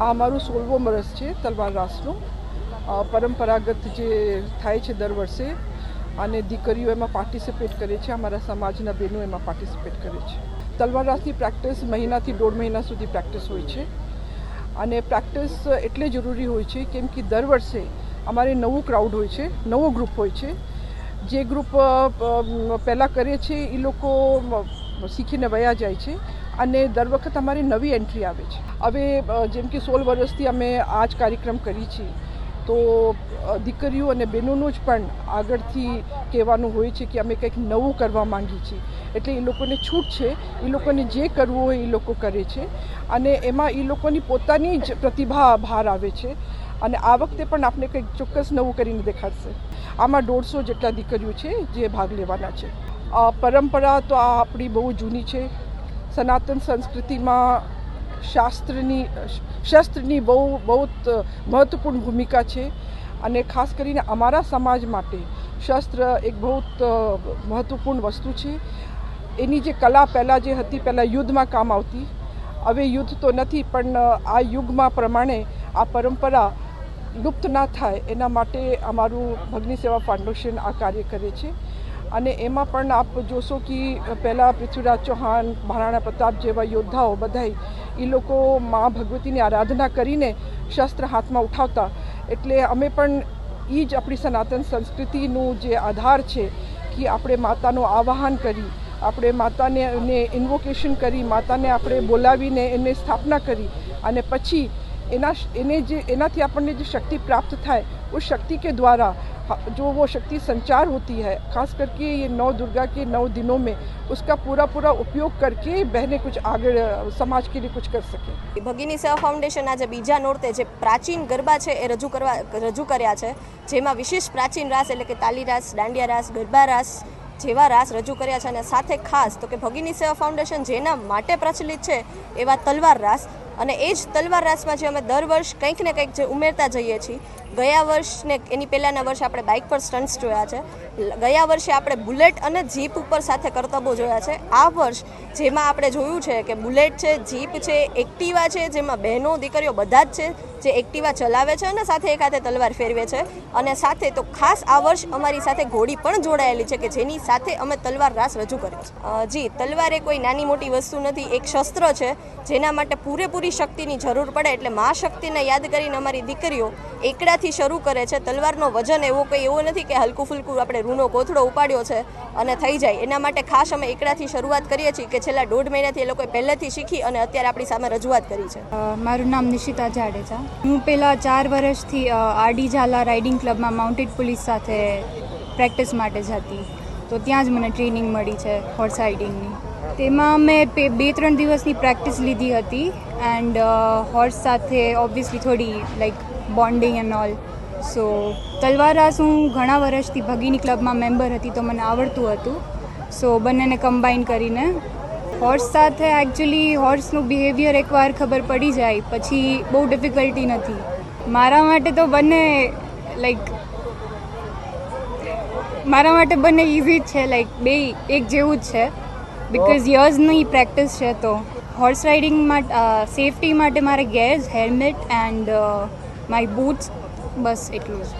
આ અમારું સોળમો વર્ષ છે, તલવાર રાસનું. પરંપરાગત જે થાય છે દર વર્ષે, અને દીકરીઓ એમાં પાર્ટિસિપેટ કરે છે, અમારા સમાજના બહેનો એમાં પાર્ટિસિપેટ કરે છે. તલવાર રાસની પ્રેક્ટિસ મહિનાથી દોઢ મહિના સુધી પ્રેક્ટિસ હોય છે. અને પ્રેક્ટિસ એટલે જરૂરી હોય છે, કેમ કે દર વર્ષે અમારે નવું ક્રાઉડ હોય છે, નવો ગ્રુપ હોય છે. જે ગ્રુપ પહેલાં કરે છે એ લોકો શીખીને વયા જાય છે. અને દર વખત અમારી નવી એન્ટ્રી આવે છે. હવે જેમ કે સોળ વર્ષથી અમે આ જ કાર્યક્રમ કરી છીએ તો દીકરીઓ અને બહેનોનું જ પણ આગળથી કહેવાનું હોય છે કે અમે કંઈક નવું કરવા માંગીએ છીએ. એટલે એ લોકોને છૂટ છે, એ લોકોને જે કરવું હોય એ લોકો કરે છે. અને એમાં એ લોકોની પોતાની જ પ્રતિભા બહાર આવે છે. અને આ વખતે પણ આપણે કંઈક ચોક્કસ નવું કરીને દેખાડશે. આમાં દોઢસો જેટલા દીકરીઓ છે, જે ભાગ લેવાના છે. પરંપરા તો આ આપણી બહુ જૂની છે. સનાતન સંસ્કૃતિમાં શાસ્ત્રની શસ્ત્રની બહુ બહુ મહત્વપૂર્ણ ભૂમિકા છે અને ખાસ કરીને અમારા સમાજ માટે શસ્ત્ર એક બહુ મહત્વપૂર્ણ વસ્તુ છે એની જે કલા પહેલાં જે હતી, પહેલાં યુદ્ધમાં કામ આવતી, હવે યુદ્ધ તો નથી, પણ આ યુગમાં પ્રમાણે આ પરંપરા લુપ્ત ના થાય, એના માટે અમારું ભગની સેવા ફાઉન્ડેશન આ કાર્ય કરે છે. અને એમાં પણ આપ જોશો કે પહેલાં પૃથ્વીરાજ ચૌહાણ, મહારાણા પ્રતાપ જેવા યોદ્ધાઓ બધાય એ લોકો મા ભગવતીની આરાધના કરીને શસ્ત્ર હાથમાં ઉઠાવતા. એટલે અમે પણ એ જ આપણી સનાતન સંસ્કૃતિનું જે આધાર છે કે આપણે માતાનું આવાહન કરી, આપણે માતાને એને ઇન્વોકેશન કરી, માતાને આપણે બોલાવીને એને સ્થાપના કરી અને પછી એના એને જે, એનાથી આપણને જે શક્તિ પ્રાપ્ત થાય ઉસ શક્તિ કે દ્વારા जो वो शक्ति संचार होती है खास करके ये नौ दुर्गा के नौ दिनों में उसका पूरा पूरा उपयोग करके बहनें कुछ आगे अ, समाज के लिए कुछ कर सकें ભગીની સેવા ફાઉન્ડેશન આજે બીજા નોરતે જે પ્રાચીન ગરબા છે એ રજૂ કરવા રજૂ કર્યા છે જેમાં વિશેષ પ્રાચીન રાસ એટલે કે તાલી રાસ દાંડિયા રાસ ગરબા રાસ જેવા રાસ રજૂ કર્યા છે અને સાથે ખાસ તો કે ભગીની સેવા ફાઉન્ડેશન જેના માટે પ્રચલિત છે એવા તલવાર રાસ અને એ જ તલવાર રાસમાં જે અમે દર વર્ષ કંઈક ને કંઈક જે ઉમેરતા જઈએ છીએ, ગયા વર્ષ ને એની પહેલાંના વર્ષે આપણે બાઇક પર સ્ટન્ટ્સ જોયા છે. ગયા વર્ષે આપણે બુલેટ અને જીપ ઉપર સાથે કરતબો જોયા છે. આ વર્ષ જેમાં આપણે જોયું છે કે બુલેટ છે જીપ છે, એક્ટિવા છે, જેમાં બહેનો, દીકરીઓ બધા જ છે. જે એક્ટિવા ચલાવે છે અને સાથે એક હાથે તલવાર ફેરવે છે. અને સાથે તો ખાસ આ વર્ષ અમારી સાથે ઘોડી પણ જોડાયેલી છે કે જેની સાથે અમે તલવાર રાસ રજૂ કરીએ છીએ જી, તલવાર એ કોઈ નાની મોટી વસ્તુ નથી, એક શસ્ત્ર છે જેના માટે પૂરેપૂરી શક્તિની જરૂર પડે એટલે મા શક્તિને યાદ કરીને અમારી દીકરીઓ એકડાથી શરૂ કરે છે. તલવારનો વજન એવો કંઈ એવો નથી કે હલકું ફુલકું આપણે રૂનો કોથળો ઉપાડ્યો છે અને થઈ જાય. એના માટે ખાસ અમે એકડાથી શરૂઆત કરીએ છીએ કે છેલ્લા દોઢ મહિનાથી એ લોકોએ પહેલેથી શીખી અને અત્યારે આપણી સામે રજૂઆત કરી છે. મારું નામ નિશિતા જાડેજા. હું પહેલાં ચાર વર્ષથી આરડી ઝાલા રાઇડિંગ ક્લબમાં માઉન્ટેડ પોલીસ સાથે પ્રેક્ટિસ માટે જતી. તો ત્યાં જ મને ટ્રેનિંગ મળી છે હોર્સ રાઇડિંગની. તેમાં મેં બે ત્રણ દિવસની પ્રેક્ટિસ લીધી હતી એન્ડ હોર્સ સાથે ઓબ્વિયસલી થોડી, like, bonding and all. So, તલવાર રાસ હું ઘણા વર્ષથી ભગીની ક્લબમાં મેમ્બર હતી તો મને આવડતું હતું. સો, બંનેને કમ્બાઈન કરીને હોર્સ સાથે એકચ્યુઅલી હોર્સનું બિહેવિયર એકવાર ખબર પડી જાય પછી બહુ ડિફિકલ્ટી નથી. મારા માટે તો બંને લાઈક મારા માટે બંને ઇઝી જ છે લાઈક બે એક જેવું જ છે. બિકોઝ યર્સની પ્રેક્ટિસ છે તો. હોર્સ રાઇડિંગ માટે સેફટી માટે મારે gears helmet and my boots બસ એટલું જ.